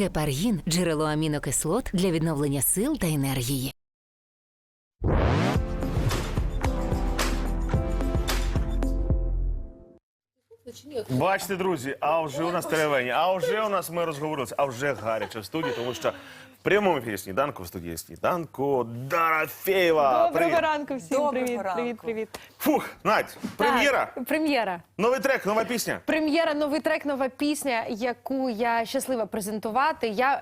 Гепаргін джерело амінокислот для відновлення сил та енергії. Бачите, друзі, а вже у нас теревені, а вже у нас ми розговорилися, а вже гаряче в студії, тому що в прямому ефірі сніданку в студії сніданку Дорофєєва. Доброго Привіт. ранку всім. Доброго привіт, ранку. привіт, привіт. Фух, Надь, прем'єра, Так, прем'єра. новий трек, нова пісня. Прем'єра, новий трек, нова пісня, яку я щаслива презентувати. Я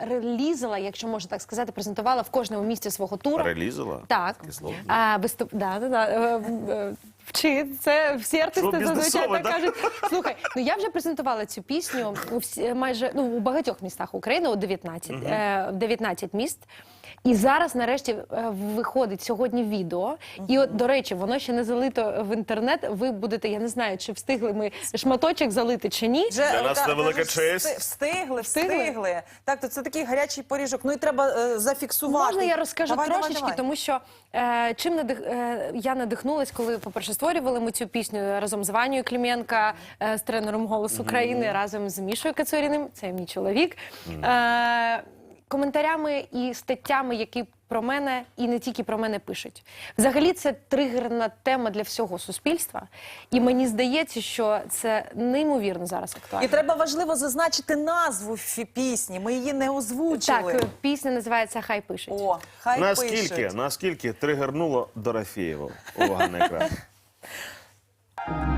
е, релізила, якщо можна так сказати, презентувала в кожному місті свого туру. Релізила? Так. Таке слово. А, виступ... да, да, да. Е, е, Вчи, це всі артисти Що, зазвичай так да? кажуть. Слухай, ну я вже презентувала цю пісню у всі, майже ну у багатьох містах України, у 19, е, 19 міст. І зараз, нарешті, е, виходить сьогодні відео. І от, до речі, воно ще не залито в інтернет. Ви будете, я не знаю, чи встигли ми шматочок залити чи ні. Вже, Для нас це велика честь. Встигли, Встигли? встигли. Так, то це такий гарячий поріжок. Ну і треба е, зафіксувати. Можна я розкажу Давай, давай, трошечки, давай. тому що е, чим надих, е, я надихнулась, коли, по-перше, створювали ми цю пісню разом з Ванією Кліменка, е, з тренером «Голос України», разом з Мішою Кацуріним, це мій чоловік. Е, коментарями і статтями, які про мене і не тільки про мене пишуть. Взагалі, це тригерна тема для всього суспільства. І мені здається, що це неймовірно зараз актуально. І треба важливо зазначити назву фі- пісні. Ми її не озвучили. Так, пісня називається Хай пишуть. О, хай Наскільки, пишуть. наскільки тригернуло Дорофєєву? Увага на екран.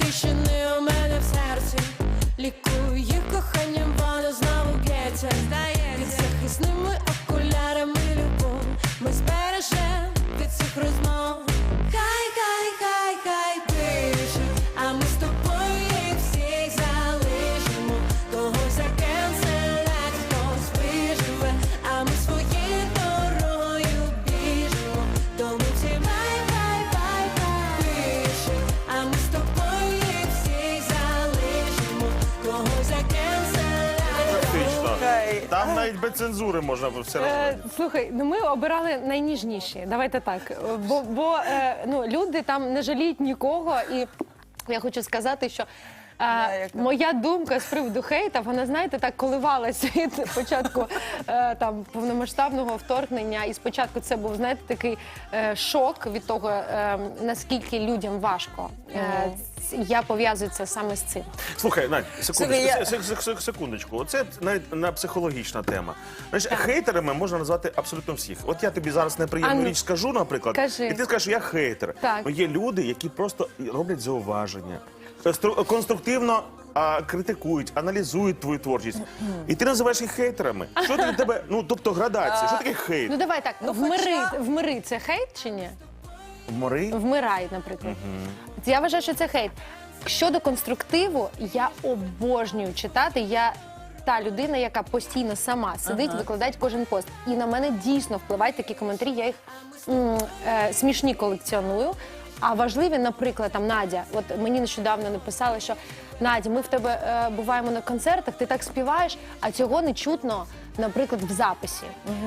Мікроскопічні навіть без цензури можна все Е, розуміти. слухай, ну ми обирали найніжніші. Давайте так. Бо, бо е, ну, люди там не жаліють нікого, і я хочу сказати, що. Е, моя думка з приводу хейта, вона знаєте, так коливалася від початку е, там повномасштабного вторгнення. І спочатку це був знаєте такий е, шок від того, е, наскільки людям важко. Е, я пов'язую це саме з цим. Слухай, Надь, секундочку, Слухай, я- се- се- се- секундочку. Оце навіть на психологічна тема. Знаєш, хейтерами можна назвати абсолютно всіх. От я тобі зараз неприємну А ну, річ скажу, наприклад, кажи. і ти скажеш, я хейтер. Так. Ну, є люди, які просто роблять зауваження, стру- конструктивно а, критикують, аналізують твою творчість. І ти називаєш їх хейтерами. Що для тебе? Ну тобто градація, що таке хейт? Ну давай так, Ну, вмири, хоча- вмири це хейт чи ні? Мори? Вмирай, наприклад. Я вважаю, що це хейт. Щодо конструктиву, я обожнюю читати. Я та людина, яка постійно сама сидить, викладає кожен пост. І на мене дійсно впливають такі коментарі. Я їх м, е, смішні колекціоную. А важливі, наприклад, там Надя, от мені нещодавно написали, що Надя, ми в тебе е, буваємо на концертах, ти так співаєш, а цього не чутно, наприклад, в записі.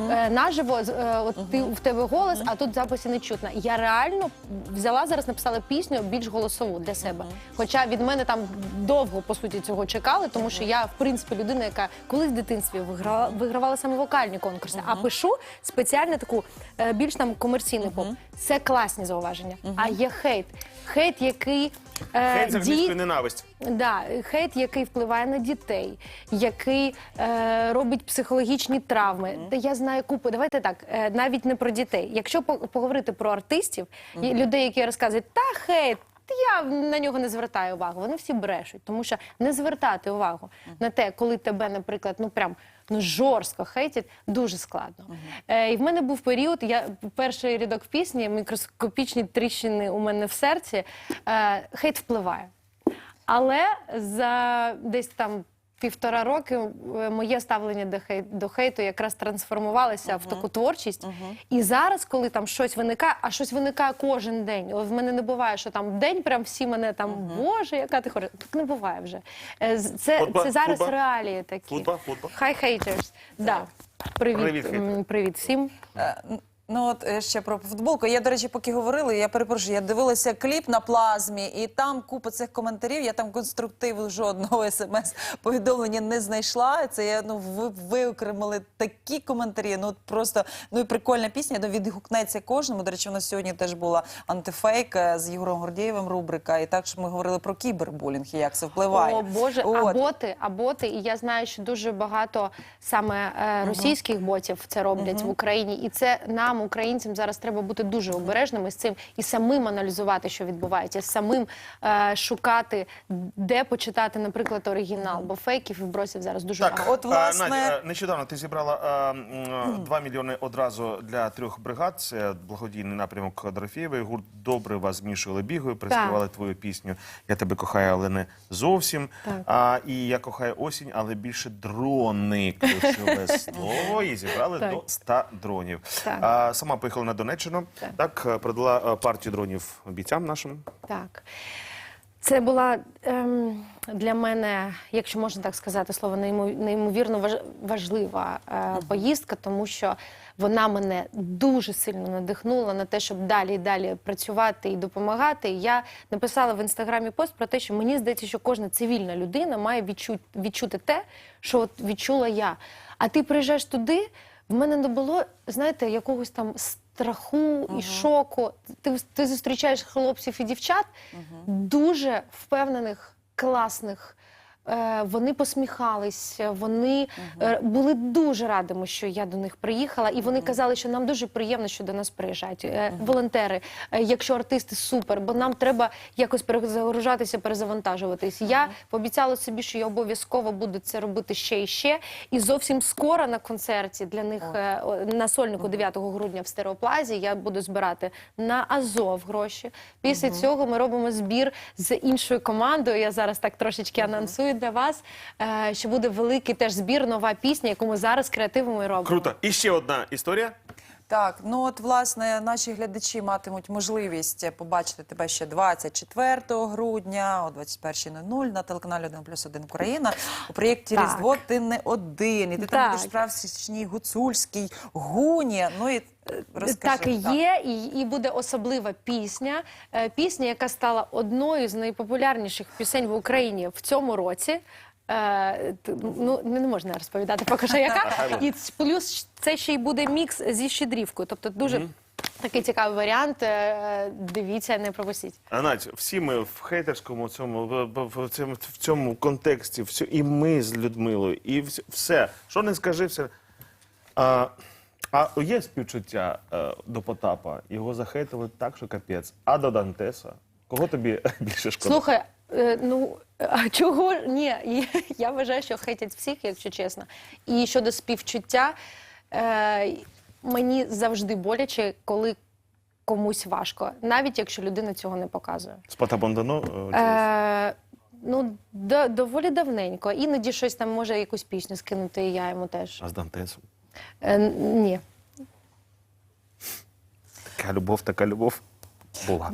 Е, наживо, е, от ти в тебе голос, а тут в записі не чутно. Я реально взяла зараз, написала пісню більш голосову для себе. Хоча від мене там довго по суті цього чекали, тому що я, в принципі, людина, яка колись в дитинстві вигравала, вигравала саме вокальні конкурси, а пишу спеціально таку е, більш там комерційний поп. Це класні зауваження. А є хейт. Хейт, який е, Хейт це дій- ненависть. Да, хейт, який впливає на дітей, який е, робить психологічні травми. Та я знаю купу. Давайте так, е, навіть не про дітей. Якщо по- поговорити про артистів, і людей, які розказують, та хейт. Я на нього не звертаю увагу. Вони всі брешуть, тому що не звертати увагу на те, коли тебе, наприклад, ну прям ну жорстко хейтять, дуже складно. Е, і в мене був період. Я перший рядок в пісні, мікроскопічні тріщини у мене в серці. Е, хейт впливає. Але за десь там півтора роки е, моє ставлення до, хей, до хейту якраз трансформувалося в таку творчість. І зараз, коли там щось виникає, а щось виникає кожен день. В мене не буває, що там день прям всі мене там, боже, яка ти хороша. Так не буває вже. Е, Це, Футбол- це зараз футбол? реалії такі. Хай хейтерс. Да. Привіт, Привіт, привіт всім. Ну от е, ще про футболку. Я, до речі, поки говорили, я перепрошую, я дивилася кліп на плазмі, і там купа цих коментарів. Я там конструктиву жодного смс-повідомлення не знайшла. Це я ну ви виокремили такі коментарі. Ну от просто ну і прикольна пісня. Ну, відгукнеться кожному. До речі, у нас сьогодні теж була антифейк е, з Єгором Гордієвим рубрика. І також ми говорили про кібербулінг і як це впливає. О Боже, а боти, а боти, і я знаю, що дуже багато саме е, російських ботів це роблять в Україні, і це нам, українцям, зараз треба бути дуже обережними з цим і самим аналізувати, що відбувається, самим е, шукати, де почитати, наприклад, оригінал, бо фейків і вбросів зараз дуже Так, багато. От, власне- а, Надя, е, нещодавно ти зібрала е, м, 2 мільйони одразу для трьох бригад. Це благодійний напрямок Дорофєєвої. Гурт добре вас змішували бігою, приспівали твою пісню Я тебе кохаю, але не зовсім. Так. А, і я кохаю осінь, але більше дрони. Ключове слово. І зібрали Так. до 100 дронів. Так. А, сама поїхала на Донеччину. Так. Так, е, продала е, партію дронів бійцям нашим. Так. Це була ем, для мене, якщо можна так сказати, слово неймовірно важ- важлива е, поїздка, тому що вона мене дуже сильно надихнула на те, щоб далі і далі працювати і допомагати. Я написала в інстаграмі пост про те, що мені здається, що кожна цивільна людина має відчути, відчути те, що от відчула я. А ти приїжджаєш туди, в мене не було, знаєте, якогось там страху і шоку. Ти, ти зустрічаєш хлопців і дівчат дуже впевнених, класних. Е, Вони посміхались, вони е, були дуже радими, що я до них приїхала, і вони казали, що нам дуже приємно, що до нас приїжджають Е, волонтери. е, Якщо артисти супер, бо нам треба якось перезагружатися, перезавантажуватись. Я пообіцяла собі, що я обов'язково буду це робити ще і ще. І зовсім скоро на концерті для них е, о, на сольнику 9 грудня в стереоплазі я буду збирати на Азов гроші. Після цього ми робимо збір з іншою командою. Я зараз так трошечки анонсую для вас, е, що буде великий теж збір, нова пісня, яку ми зараз креативимо і робимо. Круто. І ще одна історія. Так, ну от власне наші глядачі матимуть можливість побачити тебе ще 24 грудня о 21.00 на телеканалі 1 плюс 1 Україна. У проєкті Так. Різдво ти не один. І ти там Так. будеш справжній гуцульський гуні. Ну і е, розкажи. Так і є, і, і буде особлива пісня. Е, Пісня, яка стала одною з найпопулярніших пісень в Україні в цьому році. Е, т- ну не не можна розповідати поки що яка. І ц- плюс це ще й буде мікс зі щедрівкою. Тобто дуже такий цікавий варіант. Е, Дивіться, не пропустіть. А, Надь, всі ми в хейтерському цьому в, в, в цьому, в цьому контексті, все, і ми з Людмилою, і вс- все. Що не скажи, все. А, а є співчуття е, до Потапа? Його захейтили так, що капець. А до Дантеса? Кого тобі більше шкода? Слухай, е, ну а чого ні? Я вважаю, що хейтять всіх, якщо чесно. І щодо співчуття, е, мені завжди боляче, коли комусь важко, навіть якщо людина цього не показує. З Потапом е? Е, ну, до, доволі давненько. Іноді щось там може якусь пісню скинути, і я йому теж. А з Дантесом? Е, ні. Така любов, така любов була.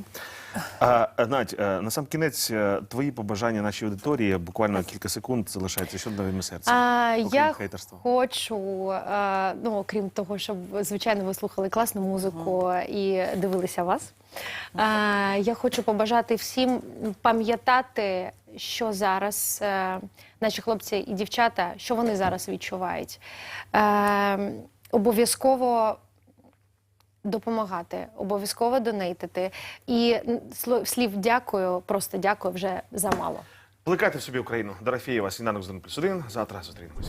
А, Надь, е, на сам кінець е, твої побажання нашій аудиторії, буквально кілька секунд залишається щодо новим серцем. А, я хейтерства. хочу, е, ну окрім того, щоб звичайно ви слухали класну музику і дивилися вас. Е, я хочу побажати всім пам'ятати, що зараз е, наші хлопці і дівчата, що вони зараз відчувають. Обов'язково допомагати, обов'язково донейтити. І слів дякую, просто дякую вже замало. Плекайте в собі Україну. Дорофєєва, сніданок з 1 плюс 1. Завтра зустрінемось.